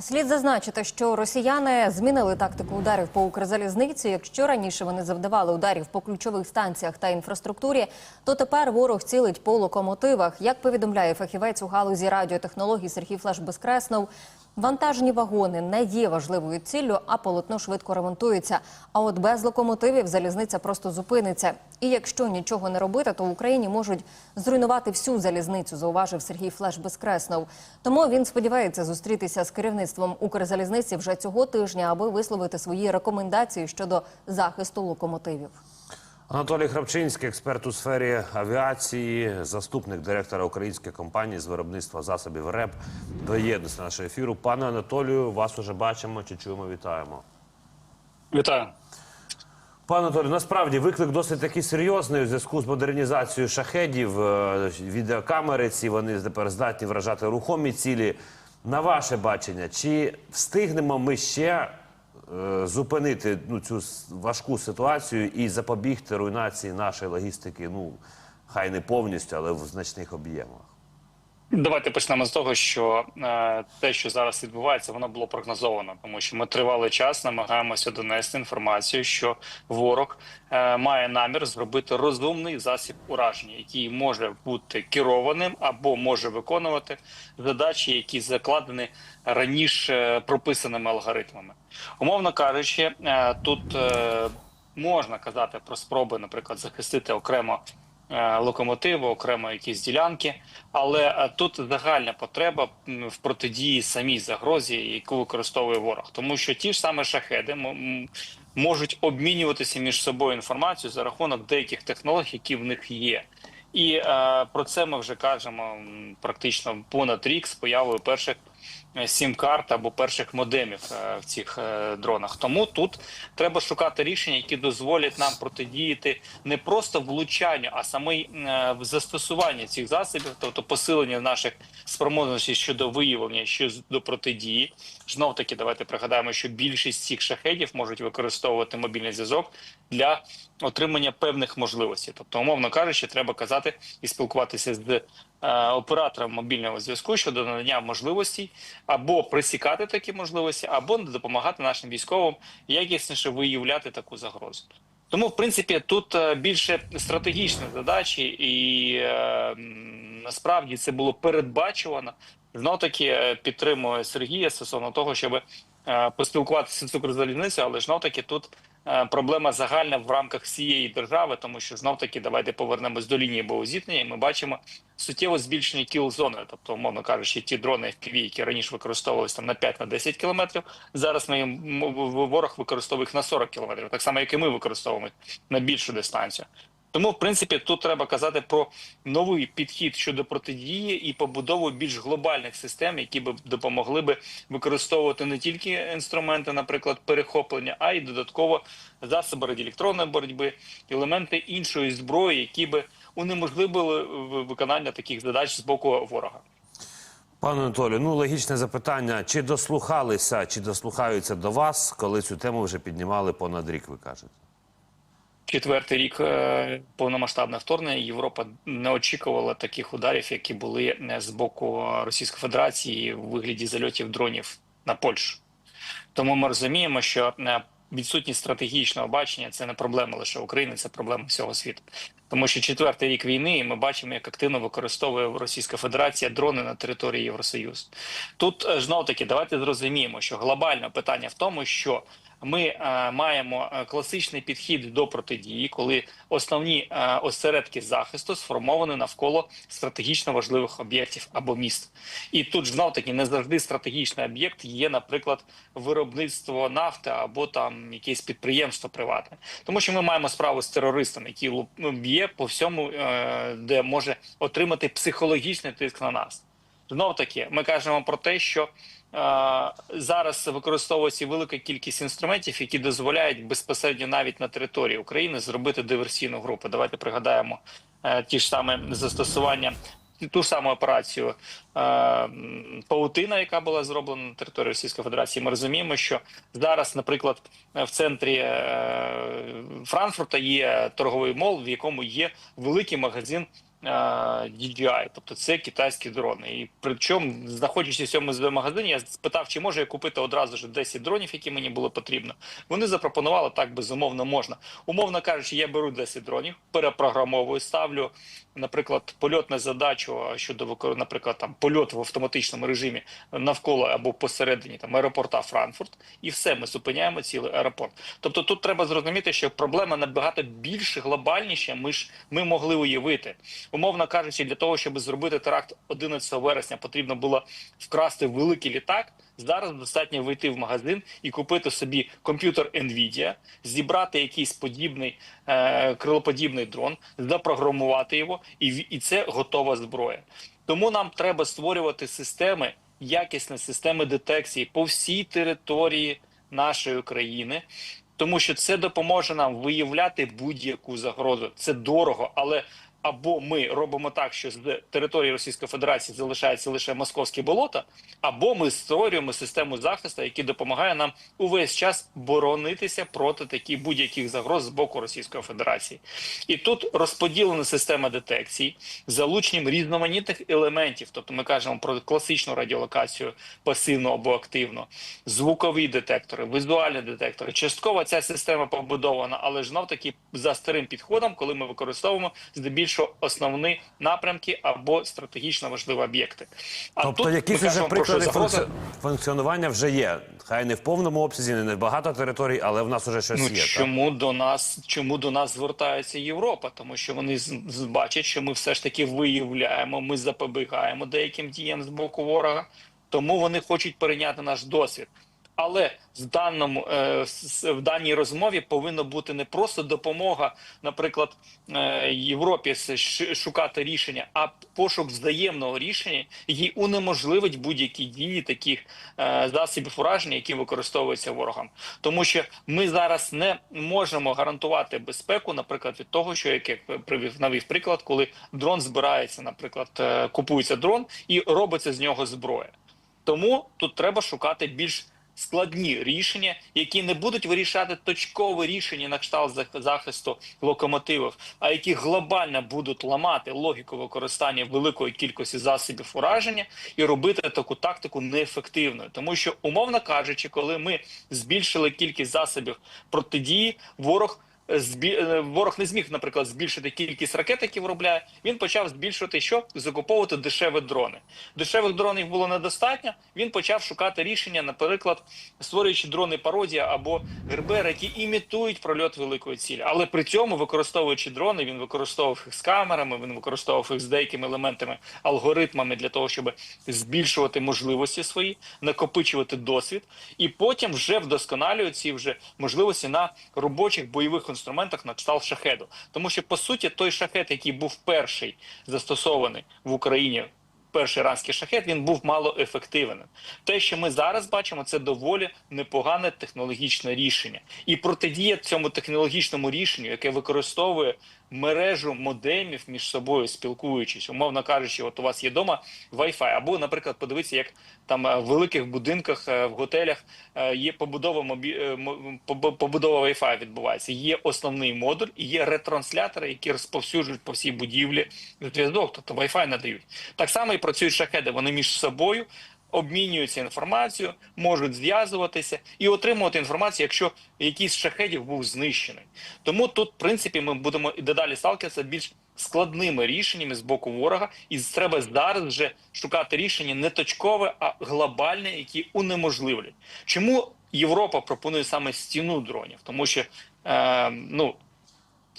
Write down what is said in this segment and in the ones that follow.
Слід зазначити, що росіяни змінили тактику ударів по Укрзалізниці. Якщо раніше вони завдавали ударів по ключових станціях та інфраструктурі, то тепер ворог цілить по локомотивах. Як повідомляє фахівець у галузі радіотехнологій Сергій Флеш Безкреснов, вантажні вагони не є важливою ціллю, а полотно швидко ремонтується. А от без локомотивів залізниця просто зупиниться. І якщо нічого не робити, то в Україні можуть зруйнувати всю залізницю, зауважив Сергій Флеш Безкреснов. Тому він сподівається зустрітися з керівництвом Укрзалізниці вже цього тижня, аби висловити свої рекомендації щодо захисту локомотивів. Анатолій Храпчинський, експерт у сфері авіації, заступник директора української компанії з виробництва засобів РЕП, доєднується до нашого ефіру. Пане Анатолію, вас уже бачимо чи чуємо. Вітаємо. Вітаю. Пане Анатолію, насправді виклик досить такий серйозний у зв'язку з модернізацією шахедів. Е, Відеокамери ці вони тепер здатні вражати рухомі цілі. На ваше бачення, чи встигнемо ми ще зупинити ну, цю важку ситуацію і запобігти руйнації нашої логістики? Ну хай не повністю, але в значних об'ємах. Давайте почнемо з того, що е, те, що зараз відбувається, воно було прогнозовано, тому що ми тривалий час намагаємося донести інформацію, що ворог е, має намір зробити розумний засіб ураження, який може бути керованим або може виконувати задачі, які закладені раніше прописаними алгоритмами. Умовно кажучи, е, тут е, можна казати про спроби, наприклад, захистити окремо е, локомотиви, окремо якісь ділянки, але е, тут загальна потреба в протидії самій загрозі, яку використовує ворог, тому що ті ж саме шахеди можуть обмінюватися між собою інформацією за рахунок деяких технологій, які в них є. І е, про це ми вже кажемо практично понад рік з появою перших сім-карт або перших модемів е, в цих е, дронах. Тому тут треба шукати рішення, які дозволять нам протидіяти не просто влучанню, а саме е, в застосуванні цих засобів, тобто посилення наших спроможностей щодо виявлення, щодо протидії. Знов таки, давайте пригадаємо, що більшість цих шахедів можуть використовувати мобільний зв'язок для отримання певних можливостей. Тобто, умовно кажучи, треба казати і спілкуватися з е, оператором мобільного зв'язку щодо надання можливостей або присікати такі можливості, або допомагати нашим військовим якісніше виявляти таку загрозу. Тому, в принципі, тут е, більше стратегічні задачі, і е, насправді це було передбачувано. Знов таки підтримує Сергія стосовно того, щоб е, поспілкуватися з цукрозалізницею, але знов таки тут е, проблема загальна в рамках всієї держави, тому що знов таки давайте повернемось до лінії боєзіткнення, і Ми бачимо суттєво збільшення кіл зони, тобто, умовно кажучи, ті дрони FPV, які раніше використовувалися там на 5-10 кілометрів. Зараз ми ворог використовує їх на 40 кілометрів, так само як і ми використовуємо на більшу дистанцію. Тому, в принципі, тут треба казати про новий підхід щодо протидії і побудову більш глобальних систем, які б допомогли би використовувати не тільки інструменти, наприклад, перехоплення, а й додатково засоби радіоелектронної боротьби, елементи іншої зброї, які би унеможливили виконання таких задач з боку ворога. Пане Анатолію, ну логічне запитання: чи дослухалися, чи дослухаються до вас, коли цю тему вже піднімали понад рік? Ви кажете? Четвертий рік е, повномасштабне вторгнення Європа не очікувала таких ударів, які були е, з боку Російської Федерації в вигляді зальотів дронів на Польщу. Тому ми розуміємо, що е, відсутність стратегічного бачення це не проблема лише України, це проблема всього світу. Тому що четвертий рік війни, і ми бачимо, як активно використовує Російська Федерація дрони на території Євросоюзу. Тут знов таки давайте зрозуміємо, що глобальне питання в тому, що ми е, маємо е, класичний підхід до протидії, коли основні е, осередки захисту сформовані навколо стратегічно важливих об'єктів або міст. І тут знов таки не завжди стратегічний об'єкт є, наприклад, виробництво нафти або там якесь підприємство приватне, тому що ми маємо справу з терористом, який ну, б'є по всьому, де може отримати психологічний тиск на нас. Знов таки, ми кажемо про те, що е, зараз використовується велика кількість інструментів, які дозволяють безпосередньо навіть на території України зробити диверсійну групу. Давайте пригадаємо е, ті ж саме застосування. Ту ж саму операцію е, паутина, яка була зроблена на території Російської Федерації. Ми розуміємо, що зараз, наприклад, в центрі е, Франкфурта є торговий мол, в якому є великий магазин DJI, тобто це китайські дрони. І причому, знаходячись в цьому магазині, я спитав, чи можу я купити одразу ж 10 дронів, які мені було потрібно. Вони запропонували так, безумовно, можна. Умовно кажучи, я беру 10 дронів, перепрограмовую, ставлю, наприклад, польот на задачу щодо наприклад, там польот в автоматичному режимі навколо або посередині там аеропорта Франкфурт, і все, ми зупиняємо цілий аеропорт. Тобто тут треба зрозуміти, що проблема набагато більше, глобальніша, ми ж ми могли уявити. Умовно кажучи, для того, щоб зробити теракт 11 вересня, потрібно було вкрасти великий літак. Зараз достатньо вийти в магазин і купити собі комп'ютер Nvidia, зібрати якийсь подібний е, крилоподібний дрон, запрограмувати його, і, і це готова зброя. Тому нам треба створювати системи, якісні системи детекції по всій території нашої країни, тому що це допоможе нам виявляти будь-яку загрозу. Це дорого, але або ми робимо так, що з території Російської Федерації залишається лише московське болото, або ми створюємо систему захисту, який допомагає нам увесь час боронитися проти таких будь-яких загроз з боку Російської Федерації. І тут розподілена система детекції залученням різноманітних елементів. Тобто ми кажемо про класичну радіолокацію пасивну або активну, звукові детектори, візуальні детектори. Частково ця система побудована, але ж знов таки за старим підходом, коли ми використовуємо здебільшого основні напрямки або стратегічно важливі об'єкти. А Тобто тут якісь вже приклади загроза функці- функціонування вже є. Хай не в повному обсязі, не в багато територій, але в нас вже щось Ну є. так? чому до нас чому до нас звертається Європа? Тому що вони бачать, що ми все ж таки виявляємо, ми запобігаємо деяким діям з боку ворога, тому вони хочуть перейняти наш досвід. Але в даному е, в даній розмові повинна бути не просто допомога, наприклад, е, Європі шукати рішення, а пошук взаємного рішення, який унеможливить будь-які дії таких е, засобів ураження, які використовуються ворогом. Тому що ми зараз не можемо гарантувати безпеку, наприклад, від того, що як я привів навів приклад, коли дрон збирається, наприклад, купується дрон і робиться з нього зброя. Тому тут треба шукати більш складні рішення, які не будуть вирішати точкове рішення на кшталт захисту локомотивів, а які глобально будуть ламати логіку використання великої кількості засобів ураження і робити таку тактику неефективною. Тому що, умовно кажучи, коли ми збільшили кількість засобів протидії, ворог. Збі... е, Ворог не зміг, наприклад, збільшити кількість ракет, які виробляє. Він почав збільшувати що закуповувати дешеві дрони. Дешевих дронів було недостатньо. Він почав шукати рішення, наприклад, створюючи дрони пародія або ГРБР, які імітують прольот великої цілі. Але при цьому, використовуючи дрони, він використовував їх з камерами, він використовував їх з деякими елементами, алгоритмами для того, щоб збільшувати можливості свої, накопичувати досвід, і потім вже вдосконалює ці вже можливості на робочих бойових інструментах на кшталт шахеду. Тому що по суті той шахет, який був перший застосований в Україні. Перший іранський шахет він був малоефективним. Те, що ми зараз бачимо, це доволі непогане технологічне рішення, і протидія цьому технологічному рішенню, яке використовує мережу модемів між собою спілкуючись, умовно кажучи, от у вас є вдома Wi-Fi, або, наприклад, подивитися, як там е, в великих будинках е, в готелях е, є побудова мобі... побудова Wi-Fi відбувається. Є основний модуль і є ретранслятори, які розповсюджують по всій будівлі зв'язок, тобто Wi-Fi надають. Так само і працюють шахеди. Вони між собою обмінюються інформацією, можуть зв'язуватися і отримувати інформацію, якщо якийсь шахедів був знищений. Тому тут, в принципі, ми будемо і дедалі сталкиватися більш складними рішеннями з боку ворога, і треба зараз вже шукати рішення не точкове, а глобальне, які унеможливлять. Чому Європа пропонує саме стіну дронів? Тому що е, ну.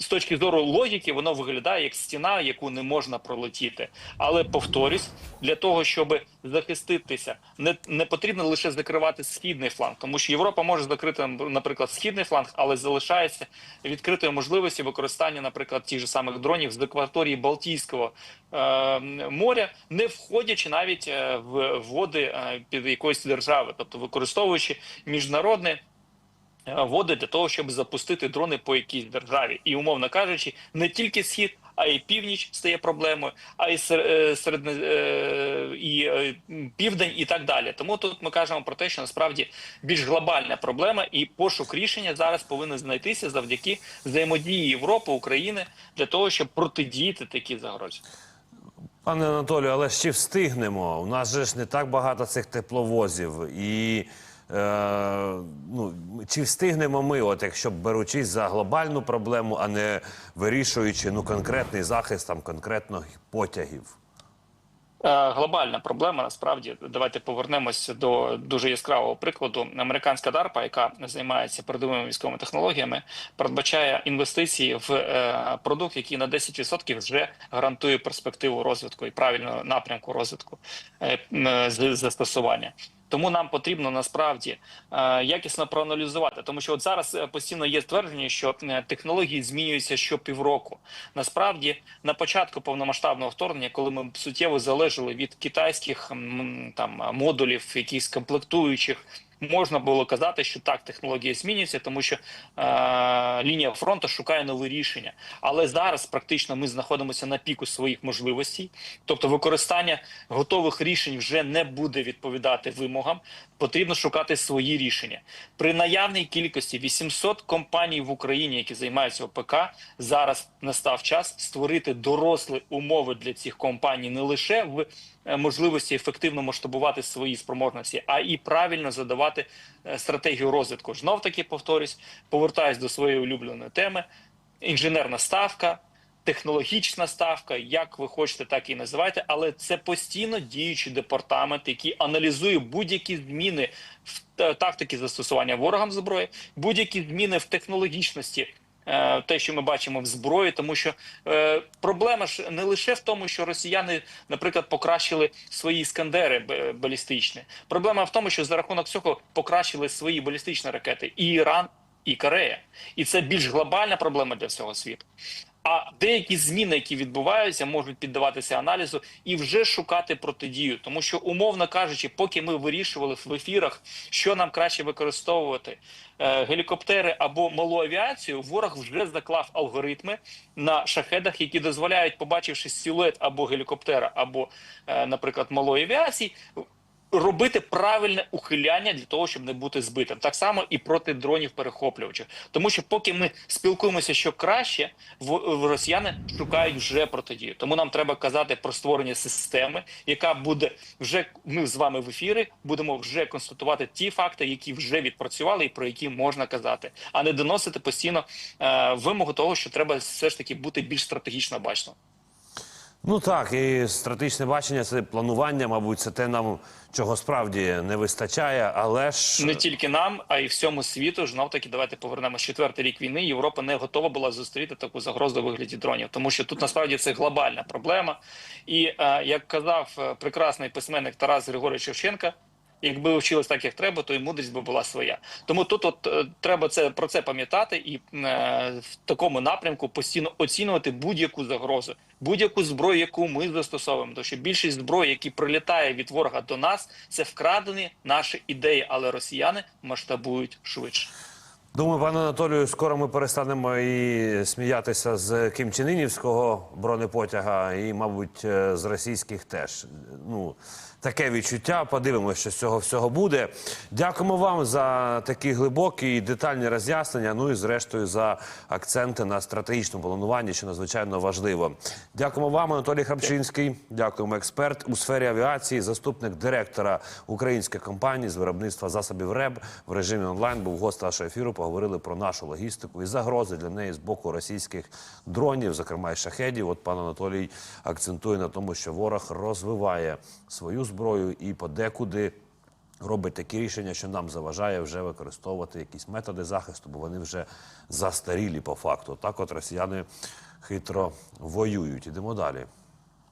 З точки зору логіки, воно виглядає як стіна, яку не можна пролетіти. Але повторюсь, для того, щоб захиститися, не, не потрібно лише закривати східний фланг, тому що Європа може закрити, наприклад, східний фланг, але залишається відкритою можливості використання, наприклад, тих же самих дронів з акваторії Балтійського е, моря, не входячи навіть е, в води е, під якоїсь держави, тобто використовуючи міжнародне води для того, щоб запустити дрони по якійсь державі, і умовно кажучи, не тільки схід, а і північ стає проблемою, а і е, серед е, і е, південь, і так далі. Тому тут ми кажемо про те, що насправді більш глобальна проблема, і пошук рішення зараз повинен знайтися завдяки взаємодії Європи, України для того, щоб протидіяти такій загрозі. Пане Анатолію, але чи встигнемо? У нас же ж не так багато цих тепловозів. І е, ну, чи встигнемо ми, от якщо беручись за глобальну проблему, а не вирішуючи ну, конкретний захист там, конкретно потягів? Е, Глобальна проблема насправді давайте повернемося до дуже яскравого прикладу. Американська DARPA, яка займається передовими військовими технологіями, передбачає інвестиції в е, продукт, який на 10% вже гарантує перспективу розвитку і правильного напрямку розвитку е, з- застосування. Тому нам потрібно насправді е, якісно проаналізувати, тому що от зараз е, постійно є твердження, що е, технології змінюються щопівроку. Насправді, на початку повномасштабного вторгнення, коли ми суттєво залежали від китайських там модулів, якихось комплектуючих. Можна було казати, що так технології змінюються, тому що е, лінія фронту шукає нові рішення. Але зараз практично ми знаходимося на піку своїх можливостей, тобто використання готових рішень вже не буде відповідати вимогам. Потрібно шукати свої рішення при наявній кількості 800 компаній в Україні, які займаються ОПК. Зараз настав час створити дорослі умови для цих компаній не лише в е, можливості ефективно масштабувати свої спроможності, а і правильно задавати е, стратегію розвитку. Знов таки повторюсь, повертаюсь до своєї улюбленої теми: інженерна ставка. Технологічна ставка, як ви хочете, так і називайте, але це постійно діючий департамент, який аналізує будь-які зміни в тактиці тактики застосування ворогам зброї, будь-які зміни в технологічності е, те, що ми бачимо в зброї, тому що е, проблема ж не лише в тому, що росіяни, наприклад, покращили свої іскандери б- балістичні. Проблема в тому, що за рахунок цього покращили свої балістичні ракети і Іран, і Корея, і це більш глобальна проблема для всього світу. А деякі зміни, які відбуваються, можуть піддаватися аналізу і вже шукати протидію, тому що, умовно кажучи, поки ми вирішували в ефірах, що нам краще використовувати е, гелікоптери або малу авіацію, ворог вже заклав алгоритми на шахедах, які дозволяють, побачивши силует або гелікоптера, або, е, наприклад, малої авіації. Робити правильне ухиляння для того, щоб не бути збитим, так само і проти дронів перехоплювачів. Тому що поки ми спілкуємося, що краще, в, росіяни шукають вже протидію. Тому нам треба казати про створення системи, яка буде вже ми з вами в ефірі будемо вже констатувати ті факти, які вже відпрацювали, і про які можна казати, а не доносити постійно е, вимогу того, що треба все ж таки бути більш стратегічно бачно. Ну так, і стратегічне бачення це планування, мабуть, це те нам, чого справді не вистачає, але ж Не тільки нам, а й всьому світу. Знов таки, давайте повернемо четвертий рік війни. Європа не готова була зустріти таку загрозу у вигляді дронів, тому що тут насправді це глобальна проблема. І е, як казав е, прекрасний письменник Тарас Григорович Шевченка. Якби вчились так, як треба, то і мудрість би була своя. Тому тут от е, треба це про це пам'ятати і е, в такому напрямку постійно оцінювати будь-яку загрозу, будь-яку зброю, яку ми застосовуємо. Тому що більшість зброї, які прилітає від ворога до нас, це вкрадені наші ідеї, але росіяни масштабують швидше. Думаю, пане Анатолію, скоро ми перестанемо і сміятися з Кімчининівського бронепотяга, і, мабуть, е, з російських теж. Ну, таке відчуття. Подивимося, що з цього всього буде. Дякуємо вам за такі глибокі і детальні роз'яснення. Ну і зрештою за акценти на стратегічному плануванні, що надзвичайно важливо. Дякуємо вам, Анатолій Храпчинський. Дякуємо, експерт у сфері авіації, заступник директора української компанії з виробництва засобів РЕБ в режимі онлайн. Був гость нашого ефіру. Поговорили про нашу логістику і загрози для неї з боку російських дронів, зокрема і шахедів. От пан Анатолій акцентує на тому, що ворог розвиває свою зброю і подекуди. Робить такі рішення, що нам заважає вже використовувати якісь методи захисту, бо вони вже застарілі по факту. Так, от росіяни хитро воюють. Ідемо далі.